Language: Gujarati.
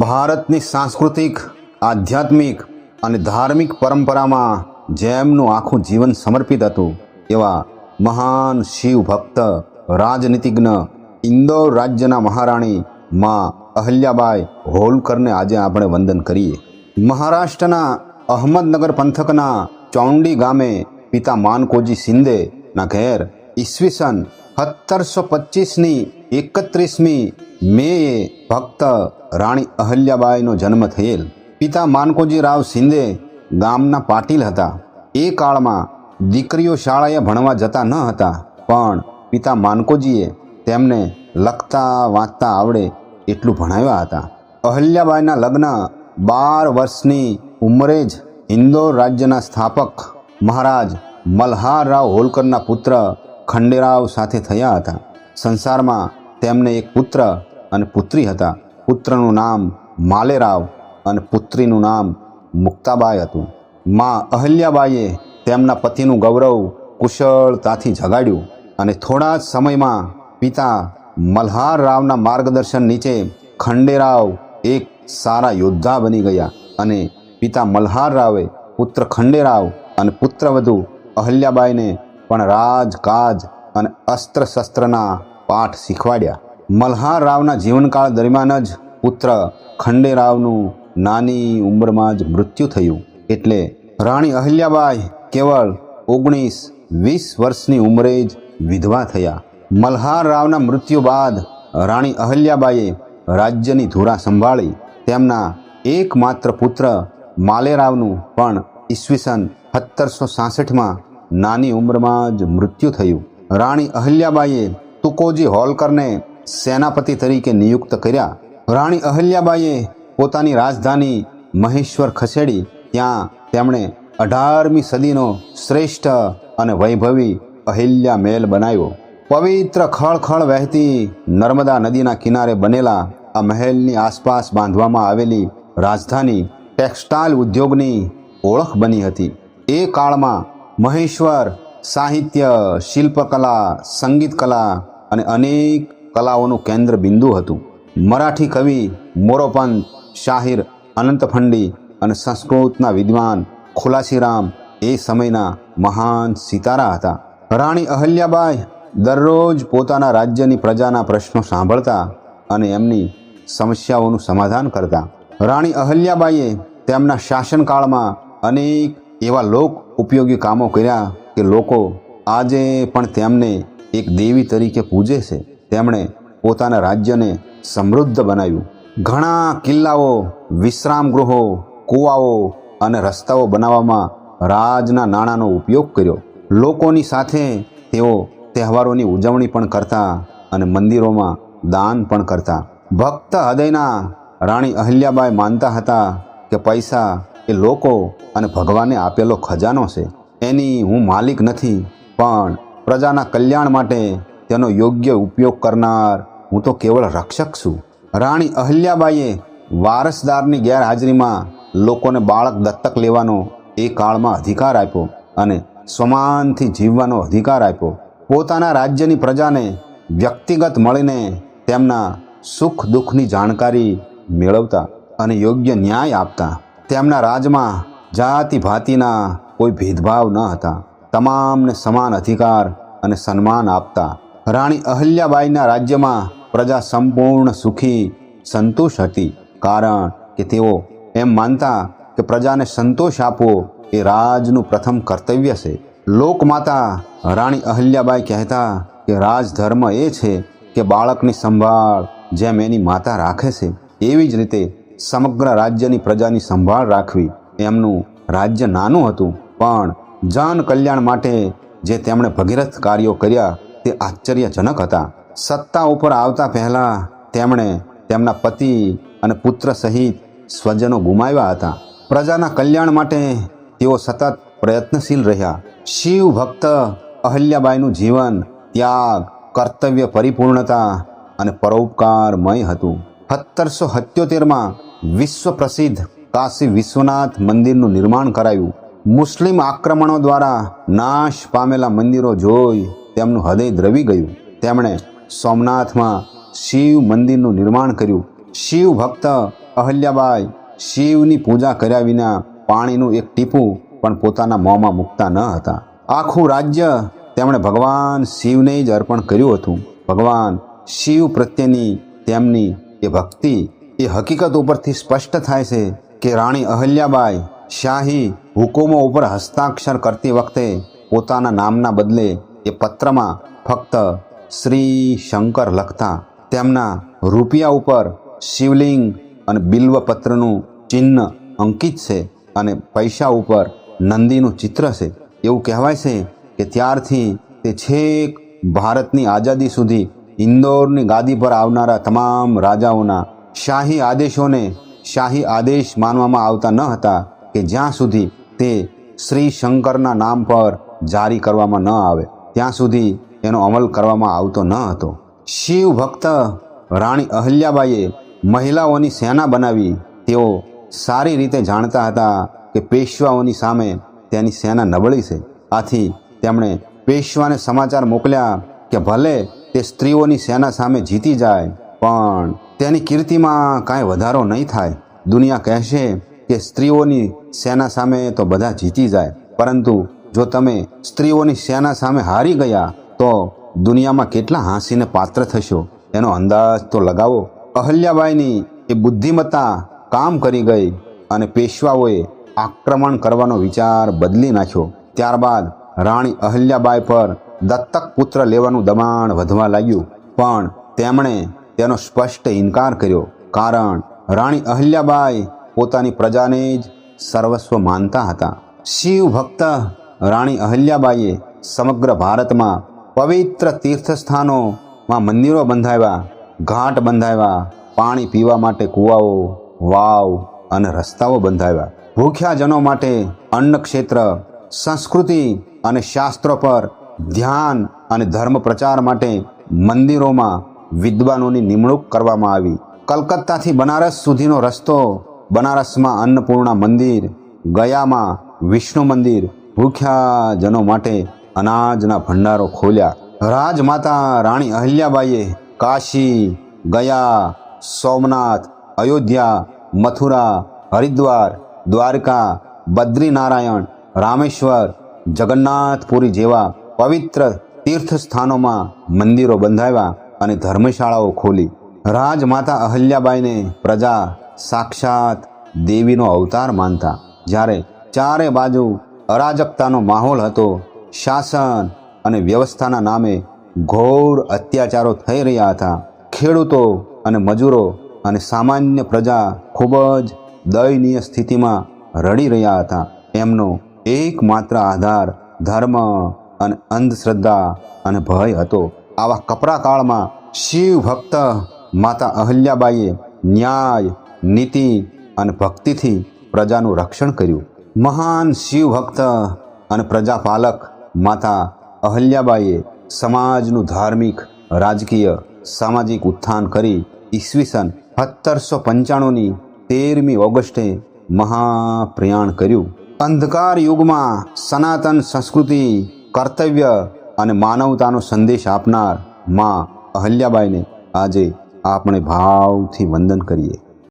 ભારતની સાંસ્કૃતિક, આધ્યાત્મિક અને ધાર્મિક પરંપરામાં જેમનું આખું જીવન સમર્પિત હતું, એવા મહાન શિવ ભક્ત, રાજનીતિજ્ઞ, ઇન્દોર રાજ્યના મહારાણી માં અહલ્યાબાઈ હોલકરને આજે આપણે વંદન કરીએ. મહારાષ્ટ્રના અહમદનગર પંથકના ચૌંડી ગામે પિતા માનકોજી શિંદેના ઘેર ઈસવીસન સત્તરસો પચીસની એકત્રીસમી મેએ ભક્ત રાણી અહલ્યાબાઈનો જન્મ થયેલ. પિતા માનકોજી રાવ શિંદે ગામના પાટીલ હતા. એ કાળમાં દીકરીઓ શાળાએ ભણવા જતા ન હતા, પણ પિતા માનકોજીએ તેમને લખતા વાંચતા આવડે એટલું ભણાવ્યા હતા. અહલ્યાબાઈના લગ્ન બાર વર્ષની ઉંમરે જ ઇન્દોર રાજ્યના સ્થાપક મહારાજ મલ્હારરાવ હોલકરના પુત્ર ખંડેરાવ સાથે થયા હતા. સંસારમાં તેમને એક પુત્ર અને પુત્રી હતા. પુત્રનું નામ માલેરાવ અને પુત્રીનું નામ મુક્તાબાઈ હતું. મા અહલ્યાબાઈએ તેમના પતિનું ગૌરવ કુશળતાથી જગાડ્યું અને થોડા જ સમયમાં પિતા મલ્હાર રાવના માર્ગદર્શન નીચે ખંડેરાવ એક સારા યોદ્ધા બની ગયા અને પિતા મલ્હાર રાવે પુત્ર ખંડેરાવ અને પુત્રવધુ અહલ્યાબાઈને પણ રાજકાજ અને અસ્ત્ર શસ્ત્રના પાઠ શીખવાડ્યા. મલ્હારરાવના જીવનકાળ દરમિયાન જ પુત્ર ખંડેરાવનું નાની ઉંમરમાં જ મૃત્યુ થયું. એટલે રાણી અહલ્યાબાઈ કેવળ ઓગણીસ વીસ વર્ષની ઉંમરે જ વિધવા થયા. મલ્હાર રાવના મૃત્યુ બાદ રાણી અહલ્યાબાઈએ રાજ્યની ધુરા સંભાળી. તેમના એકમાત્ર પુત્ર માલેરાવનું પણ ઈસવીસન સત્તરસો સાસઠમાં નાની ઉંમરમાં જ મૃત્યુ થયું. રાણી અહલ્યાબાઈએ તુકોજી હોલકરને સેનાપતિ તરીકે નિયુક્ત કર્યા. રાણી અહલ્યાબાઈએ પોતાની રાજધાની મહેશ્વર ખસેડી. ત્યાં તેમણે અઢારમી સદીનો શ્રેષ્ઠ અને વૈભવી અહિલ્યા મહેલ બનાવ્યો. પવિત્ર ખળખળ વહેતી નર્મદા નદીના કિનારે બનેલા આ મહેલની આસપાસ બાંધવામાં આવેલી રાજધાની ટેક્સટાઇલ ઉદ્યોગની ઓળખ બની હતી. એ કાળમાં મહેશ્વર સાહિત્ય, શિલ્પકલા સંગીત કલા અને અનેક કલાઓનું કેન્દ્ર બિંદુ હતું. મરાઠી કવિ મોરોપંત, શાહિર અનંતફંડી અને સંસ્કૃતના વિદ્વાન ખુલાસીરામ એ સમયના મહાન સિતારા હતા. રાણી અહલ્યાબાઈ દરરોજ પોતાના રાજ્યની પ્રજાના પ્રશ્નો સાંભળતા અને એમની સમસ્યાઓનું સમાધાન કરતા. રાણી અહલ્યાબાઈએ તેમના શાસનકાળમાં અનેક એવા લોક ઉપયોગી કામો કર્યા કે લોકો આજે પણ તેમને એક દેવી તરીકે પૂજે છે. તેમણે પોતાના રાજ્યને સમૃદ્ધ બનાવ્યું. ઘણા કિલ્લાઓ વિશ્રામ ગૃહો કૂવાઓ અને રસ્તાઓ બનાવવામાં રાજના નાણાંનો ઉપયોગ કર્યો. લોકોની સાથે તેઓ તહેવારોની ઉજવણી પણ કરતા અને મંદિરોમાં દાન પણ કરતા. ભક્ત હૃદયના રાણી અહલ્યાબાઈ માનતા હતા કે પૈસા એ લોકો અને ભગવાને આપેલો ખજાનો છે. એની હું માલિક નથી, પણ પ્રજાના કલ્યાણ માટે તેનો યોગ્ય ઉપયોગ કરનાર. હું તો કેવળ રક્ષક છું. રાણી અહલ્યાબાઈએ વારસદારની ગેરહાજરીમાં લોકોને બાળક દત્તક લેવાનો એ કાળમાં અધિકાર આપ્યો અને સમાનથી જીવવાનો અધિકાર આપ્યો. પોતાના રાજ્યની પ્રજાને વ્યક્તિગત મળીને તેમના સુખ દુઃખની જાણકારી મેળવતા અને યોગ્ય ન્યાય આપતા. તેમના રાજમાં જાતિ ભાતિના કોઈ ભેદભાવ ન હતા. તમામને સમાન અધિકાર અને સન્માન આપતા. રાણી અહલ્યાબાઈના રાજ્યમાં પ્રજા સંપૂર્ણ સુખી, સંતોષ હતી. કારણ કે તેઓ એમ માનતા કે પ્રજાને સંતોષ આપવો એ રાજનું પ્રથમ કર્તવ્ય છે. લોકમાતા રાણી અહલ્યાબાઈ કહેતા કે રાજધર્મ એ છે કે બાળકની સંભાળ જેમ એની માતા રાખે છે. એવી જ રીતે સમગ્ર રાજ્યની પ્રજાની સંભાળ રાખવી એમનું રાજ્ય નાનું હતું. પણ જન કલ્યાણ માટે જે તેમણે ભગીરથ કાર્યો કર્યા તે આશ્ચર્યજનક હતા. સત્તા ઉપર આવતા પહેલાં તેમણે તેમના પતિ અને પુત્ર સહિત સ્વજનો ગુમાવ્યા હતા. પ્રજાના કલ્યાણ માટે તેઓ સતત પ્રયત્નશીલ રહ્યા. શિવ ભક્ત અહલ્યાબાઈનું જીવન, ત્યાગ, કર્તવ્ય પરિપૂર્ણતા અને પરોપકારમય હતું. સત્તરસો સત્યોતેરમાં વિશ્વ પ્રસિદ્ધ કાશી વિશ્વનાથ મંદિરનું નિર્માણ કરાયું. મુસ્લિમ આક્રમણો દ્વારા નાશ પામેલા મંદિરો જોઈ તેમનું હૃદય દ્રવી ગયું. તેમણે સોમનાથમાં શિવ મંદિરનું નિર્માણ કર્યું. શિવ ભક્ત અહલ્યાબાઈ શિવની પૂજા કર્યા વિના પાણીનું એક ટીપું પણ પોતાના મોંમાં મૂકતા ન હતા. આખું રાજ્ય તેમણે ભગવાન શિવને જ અર્પણ કર્યું હતું. ભગવાન શિવ પ્રત્યેની તેમની એ ભક્તિ એ હકીકત ઉપરથી સ્પષ્ટ થાય છે કે રાણી અહલ્યાબાઈ શાહી હુકુમો ઉપર હસ્તાક્ષર કરતી વખતે પોતાના નામના બદલે એ પત્રમાં ફક્ત શ્રી શંકર લખતા તેમના રૂપિયા ઉપર શિવલિંગ અને બિલ્વપત્રનું ચિહ્ન અંકિત છે અને પૈસા ઉપર નંદીનું ચિત્ર છે. એવું કહેવાય છે કે ત્યારથી તે છેક ભારતની આઝાદી સુધી ઇન્દોરની ગાદી પર આવનારા તમામ રાજાઓના શાહી આદેશોને શાહી આદેશ માનવામાં આવતા ન હતા કે જ્યાં સુધી તે શ્રી શંકરના નામ પર જારી કરવામાં ન આવે. ત્યાં સુધી એનો અમલ કરવામાં આવતો ન હતો. શિવ ભક્ત રાણી અહલ્યાબાઈએ મહિલાઓની સેના બનાવી તેઓ સારી રીતે જાણતા હતા કે પેશવાઓની સામે તેની સેના નબળી છે. આથી તેમણે પેશવાને સમાચાર મોકલ્યા કે ભલે તે સ્ત્રીઓની સેના સામે જીતી જાય, પણ તેની કીર્તિમાં કાંઈ વધારો નહીં થાય. દુનિયા કહેશે કે સ્ત્રીઓની સેના સામે તો બધા જીતી જાય, પરંતુ જો તમે સ્ત્રીઓની સેના સામે હારી ગયા, તો દુનિયામાં કેટલા હાંસીને પાત્ર થશો? એનો અંદાજ તો લગાવો. અહલ્યાબાઈની એ બુદ્ધિમત્તા કામ કરી ગઈ અને પેશવાઓએ આક્રમણ કરવાનો વિચાર બદલી નાખ્યો. ત્યારબાદ રાણી અહલ્યાબાઈ પર દત્તક પુત્ર લેવાનું દબાણ વધવા લાગ્યું. પણ તેમણે તેનો સ્પષ્ટ ઇનકાર કર્યો, કારણ રાણી અહલ્યાબાઈ પોતાની પ્રજાને જ સર્વસ્વ માનતા હતા. શિવ ભક્ત રાણી અહલ્યાબાઈએ સમગ્ર ભારતમાં પવિત્ર તીર્થસ્થાનોમાં મંદિરો બંધાવ્યા, ઘાટ બંધાવ્યા, પાણી પીવા માટે કૂવાઓ, વાવ અને રસ્તાઓ બંધાવ્યા. ભૂખ્યા જનો માટે અન્ન ક્ષેત્ર સંસ્કૃતિ અને શાસ્ત્રો પર ધ્યાન અને ધર્મ પ્રચાર માટે મંદિરોમાં વિદ્વાનોની નિમણૂક કરવામાં આવી. કલકત્તાથી બનારસ સુધીનો રસ્તો, બનારસમાં અન્નપૂર્ણા મંદિર, ગયામાં વિષ્ણુ મંદિર ભૂખ્યા જનો માટે અનાજના ભંડારો ખોલ્યા. રાજમાતા રાણી અહલ્યાબાઈએ કાશી, ગયા, સોમનાથ, અયોધ્યા, મથુરા, હરિદ્વાર, દ્વારકા, બદ્રીનારાયણ, રામેશ્વર, જગન્નાથપુરી જેવા પવિત્ર તીર્થસ્થાનોમાં મંદિરો બંધાવ્યા અને ધર્મશાળાઓ ખોલી. રાજમાતા અહલ્યાબાઈને પ્રજા સાક્ષાત દેવીનો અવતાર માનતા. જ્યારે ચારે બાજુ અરાજકતાનો માહોલ હતો. શાસન અને વ્યવસ્થાના નામે ઘોર અત્યાચારો થઈ રહ્યા હતા. ખેડૂતો અને મજૂરો અને સામાન્ય પ્રજા ખૂબ જ દયનીય સ્થિતિમાં રડી રહ્યા હતા. એમનો એકમાત્ર આધાર ધર્મ અને અંધશ્રદ્ધા અને ભય હતો. આવા કપરા કાળમાં શિવ ભક્ત માતા અહલ્યાબાઈએ ન્યાય, નીતિ અને ભક્તિથી પ્રજાનું રક્ષણ કર્યું. મહાન શિવ ભક્ત અને પ્રજાપાલક માતા અહલ્યાબાઈએ સમાજનું ધાર્મિક, રાજકીય, સામાજિક ઉત્થાન કરી ઈસવીસન સત્તરસો પંચાણુંની તેરમી ઓગસ્ટે મહાપ્રયાણ કર્યું. અંધકાર યુગમાં સનાતન સંસ્કૃતિ, કર્તવ્ય અને માનવતાનો સંદેશ આપનારમાં અહલ્યાબાઈને આજે આપણે ભાવથી વંદન કરીએ.